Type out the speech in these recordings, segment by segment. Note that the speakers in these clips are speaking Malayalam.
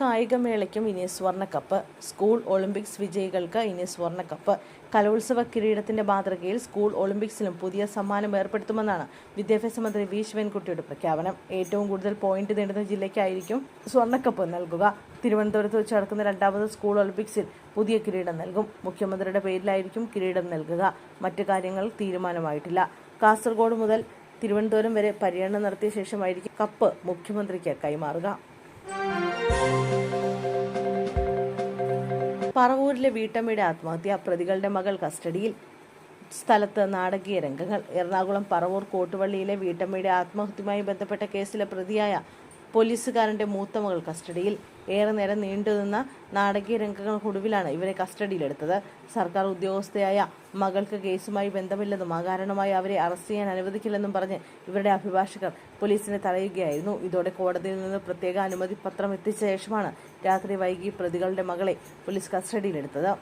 കായികമേളയ്ക്കും ഇനി സ്വർണക്കപ്പ് സ്കൂൾ ഒളിമ്പിക്സ് വിജയികൾക്ക് ഇനി സ്വർണക്കപ്പ് കലോത്സവ കിരീടത്തിന്റെ മാതൃകയിൽ സ്കൂൾ ഒളിമ്പിക്സിലും പുതിയ സമ്മാനം ഏർപ്പെടുത്തുമെന്നാണ് വിദ്യാഭ്യാസ മന്ത്രി വി. ശിവൻകുട്ടിയുടെ പ്രഖ്യാപനം. ഏറ്റവും കൂടുതൽ പോയിന്റ് നേടുന്ന ജില്ലയ്ക്കായിരിക്കും സ്വർണക്കപ്പ് നൽകുക. തിരുവനന്തപുരത്ത് വെച്ച് നടക്കുന്ന രണ്ടാമത് സ്കൂൾ ഒളിമ്പിക്സിൽ പുതിയ കിരീടം നൽകും. മുഖ്യമന്ത്രിയുടെ പേരിലായിരിക്കും കിരീടം നൽകുക. മറ്റു കാര്യങ്ങൾ തീരുമാനമായിട്ടില്ല. കാസർഗോഡ് മുതൽ തിരുവനന്തപുരം വരെ പര്യടനം നടത്തിയ ശേഷമായിരിക്കും കപ്പ് മുഖ്യമന്ത്രിക്ക് കൈമാറുക. പറവൂരിലെ വീട്ടമ്മയുടെ ആത്മഹത്യ പ്രതികളുടെ മകൾ കസ്റ്റഡിയിൽ. സ്ഥലത്ത് നാടകീയ രംഗങ്ങൾ. എറണാകുളം പറവൂർ കോട്ടുവള്ളിയിലെ വീട്ടമ്മയുടെ ആത്മഹത്യയുമായി ബന്ധപ്പെട്ട കേസിലെ പ്രതിയായ പോലീസുകാരന്റെ മൂത്ത മകൾ കസ്റ്റഡിയിൽ. ഏറെ നേരം നീണ്ടുനിന്ന നാടകീയ രംഗങ്ങൾക്കൊടുവിലാണ് ഇവരെ കസ്റ്റഡിയിലെടുത്തത്. സർക്കാർ ഉദ്യോഗസ്ഥയായ മകൾക്ക് കേസുമായി ബന്ധമില്ലെന്നും അകാരണമായി അവരെ അറസ്റ്റ് ചെയ്യാൻ അനുവദിക്കില്ലെന്നും പറഞ്ഞ് ഇവരുടെ അഭിഭാഷകർ പോലീസിനെ തടയുകയായിരുന്നു. ഇതോടെ കോടതിയിൽ നിന്ന് പ്രത്യേക അനുമതി പത്രം എത്തിച്ച ശേഷമാണ് രാത്രി വൈകി പ്രതികളുടെ മകളെ പോലീസ് കസ്റ്റഡിയിലെടുത്തത്.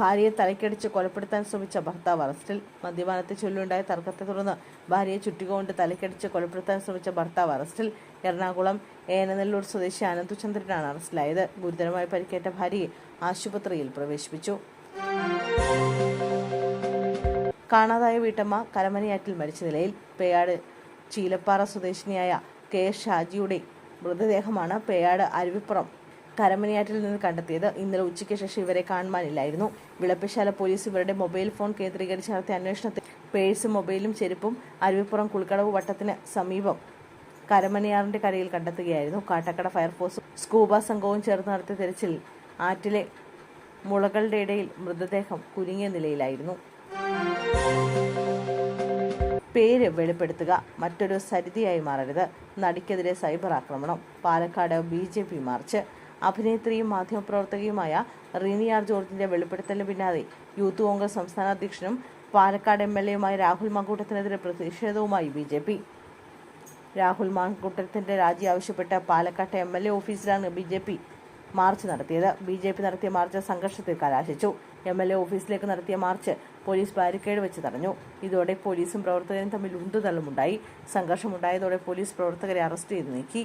ഭാര്യയെ തലക്കടിച്ച് കൊലപ്പെടുത്താൻ ശ്രമിച്ച ഭർത്താവ് അറസ്റ്റിൽ മദ്യപാനത്തെ ചൊല്ലുണ്ടായ തർക്കത്തെ തുടർന്ന് ഭാര്യയെ ചുറ്റികൊണ്ട് തലക്കടിച്ച് കൊലപ്പെടുത്താൻ ശ്രമിച്ച ഭർത്താവ് അറസ്റ്റിൽ എറണാകുളം ഏനനെല്ലൂർ സ്വദേശി അനന്തുചന്ദ്രനാണ് അറസ്റ്റിലായത്. ഗുരുതരമായി പരിക്കേറ്റ ഭാര്യയെ ആശുപത്രിയിൽ പ്രവേശിപ്പിച്ചു. കാണാതായ വീട്ടമ്മ കരമനയാറ്റിൽ മരിച്ച നിലയിൽ പേയാട് ചീലപ്പാറ സ്വദേശിനിയായ കെ ഷാജിയുടെ മൃതദേഹമാണ് പേയാട് അരുവിപ്പുറം കരമനയാറ്റിൽ നിന്ന് കണ്ടെത്തിയത്. ഇന്നലെ ഉച്ചയ്ക്ക് ശേഷം ഇവരെ കാണുവാനില്ലായിരുന്നു. വിളപ്പശാല പോലീസ് ഇവരുടെ മൊബൈൽ ഫോൺ കേന്ദ്രീകരിച്ച് നടത്തിയ അന്വേഷണത്തിൽ പേഴ്സും മൊബൈലും ചെരുപ്പും അരുവിപ്പുറം കുളിക്കടവ് വട്ടത്തിന് സമീപം കരമനയാറിന്റെ കരയിൽ കണ്ടെത്തുകയായിരുന്നു. കാട്ടക്കട ഫയർഫോഴ്സും സ്കൂബ സംഘവും ചേർന്ന് നടത്തിയ തിരച്ചിൽ ആറ്റിലെ മുളകളുടെ ഇടയിൽ മൃതദേഹം കുരുങ്ങിയ നിലയിലായിരുന്നു. പേര് വെളിപ്പെടുത്തുക. മറ്റൊരു സരിതിയായി മാറരുത്. നടിക്കെതിരെ സൈബർ ആക്രമണം. Palakkad B J P march. അഭിനേത്രിയും മാധ്യമപ്രവർത്തകയുമായ റീനി ആർ ജോർജിന്റെ വെളിപ്പെടുത്തലിന് പിന്നാലെ യൂത്ത് കോൺഗ്രസ് സംസ്ഥാന അധ്യക്ഷനും പാലക്കാട് എം എൽ എയുമായ രാഹുൽ മങ്കൂട്ടത്തിനെതിരെ പ്രതിഷേധവുമായി ബി ജെ പി. രാഹുൽ മാങ്കൂട്ടത്തിന്റെ രാജി ആവശ്യപ്പെട്ട് പാലക്കാട്ടെ എം എൽ എ ഓഫീസിലാണ് ബി ജെ പി മാർച്ച് നടത്തിയത്. ബി ജെ പി നടത്തിയ മാർച്ച് സംഘർഷത്തിൽ കലാശിച്ചു. എം എൽ എ ഓഫീസിലേക്ക് നടത്തിയ മാർച്ച് പോലീസ് ബാരിക്കേഡ് വെച്ച് തടഞ്ഞു. ഇതോടെ പോലീസും പ്രവർത്തകരും തമ്മിൽ ഉന്തുതള്ളുമുണ്ടായി സംഘർഷമുണ്ടായതോടെ പോലീസ് പ്രവർത്തകരെ അറസ്റ്റ് ചെയ്ത് നീക്കി.